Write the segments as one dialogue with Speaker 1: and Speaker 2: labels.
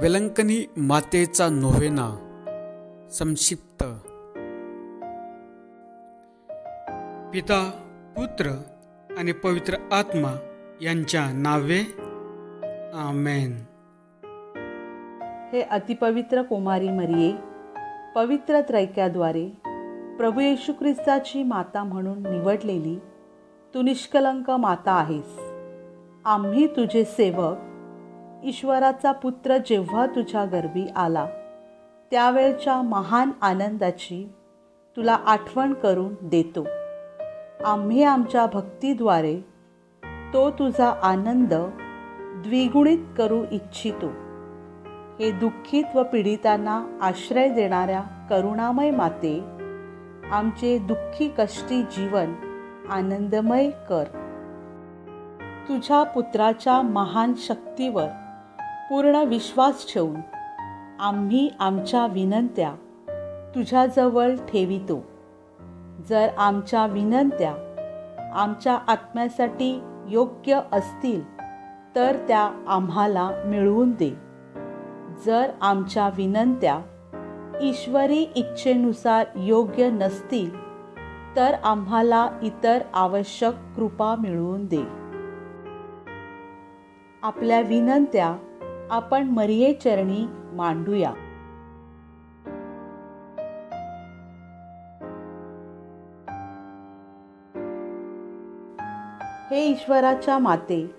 Speaker 1: Velankanni मातेचा novena संक्षिप्त. पिता पुत्र आणि पवित्र आत्मा यांच्या नावे आमेन.
Speaker 2: हे अतिपवित्र कुमारी मरिये पवित्र त्रैक्याद्वारे प्रभू येशू ख्रिस्ताची माता म्हणून निवडलेली तू निष्कलंक माता आहेस. आम्ही तुझे सेवक ईश्वराचा पुत्र जेव्हा तुझ्या गर्भी आला त्यावेळच्या महान आनंदाची तुला आठवण करून देतो. आम्ही आमच्या भक्तीद्वारे तो तुझा आनंद द्विगुणित करू इच्छितो. हे दुःखित व पीडितांना आश्रय देणाऱ्या करुणामय माते आमचे दुःखी कष्टी जीवन आनंदमय कर. तुझ्या पुत्राच्या महान शक्तीवर पूर्ण विश्वास ठेवून आम्ही आमच्या विनंत्या तुझ्याजवळ ठेवितो. जर आमच्या विनंत्या आमच्या आत्म्यासाठी योग्य असतील तर त्या आम्हाला मिळवून दे. जर आमच्या विनंत्या ईश्वरी इच्छेनुसार योग्य नसतील तर आम्हाला इतर आवश्यक कृपा मिळवून दे. आपल्या विनंत्या आपण मरियेचरणी मांडूया. हे ईश्वराच्या माते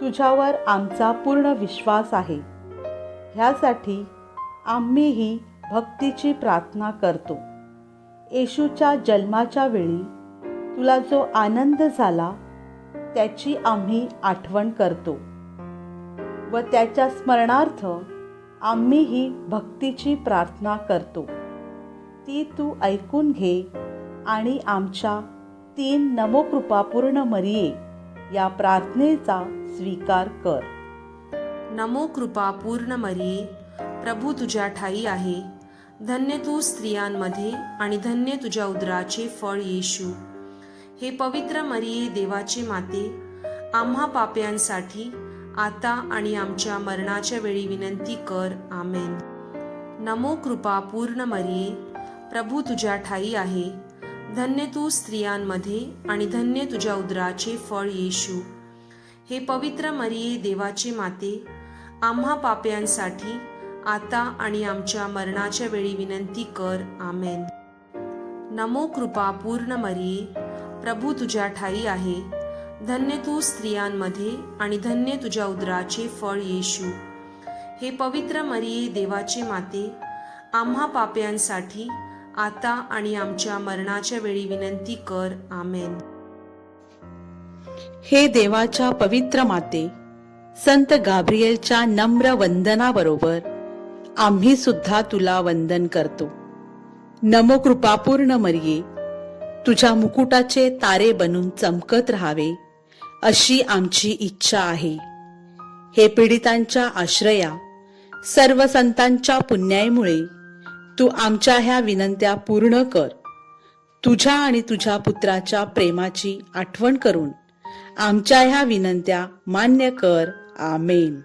Speaker 2: तुझ्यावर आमचा पूर्ण विश्वास आहे. ह्यासाठी आम्हीही भक्तीची प्रार्थना करतो. येशूच्या जन्माच्या वेळी तुला जो आनंद झाला त्याची आम्ही आठवण करतो. व त्याच्या स्मरणार्थ आम्हीही भक्तीची प्रार्थना करतो. ती तू ऐकून घे आणि आमच्या तीन नमोकृपापूर्ण मरिये या प्रार्थनेचा स्वीकार कर.
Speaker 3: नमो कृपा पूर्ण मरिये प्रभू तुझ्या ठाई आहे. धन्य तू स्त्रियांमध्ये आणि धन्य तुझ्या उदराचे फळ येशू. हे पवित्र मरिये देवाचे माते आम्हा पाप्यांसाठी आता आणि आमच्या मरणाच्या वेळी विनंती कर. आमेन. नमो कृपा पूर्ण मरिये प्रभू तुझ्या ठाई आहे. धन्य तू स्त्रियांमध्ये आणि धन्य तुझ्या उदराचे फळ येशू. हे पवित्र मरिये देवाचे माते आम्हा पाप्यांसाठी आता आणि आमच्या मरणाच्या वेळी विनंती कर. आमेन. नमो कृपा पूर्ण मरिये प्रभू तुझ्या ठाई आहे. धन्य तू स्त्रियांमध्ये आणि धन्य तुझ्या उदराचे फळ येशू. हे पवित्र मरिये देवाचे माते आम्हा पाप्यांसाठी आता आणि आमच्या मरणाच्या वेळी विनंती कर. आमेन.
Speaker 2: हे देवाच्या पवित्र माते संत गाब्रिएलच्या नम्र वंदनाबरोबर आम्ही सुद्धा तुला वंदन करतो. नमोकृपापूर्ण मरिये तुझ्या मुकुटाचे तारे बनून चमकत राहावे. अशी आमची इच्छा आहे. हे पीडितांच्या आश्रया सर्व संतांच्या पुण्याईमुळे तू आमच्या ह्या विनंत्या पूर्ण कर. तुझ्या आणि तुझ्या पुत्राच्या प्रेमाची आठवण करून आमच्या ह्या विनंत्या मान्य कर. आमेन.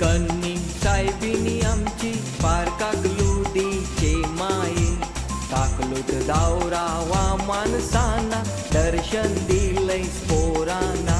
Speaker 4: कन्नी सायबिनी आमची पार चे माये ताकलूत दावरा वा दर्शन दिलंय पोरांना.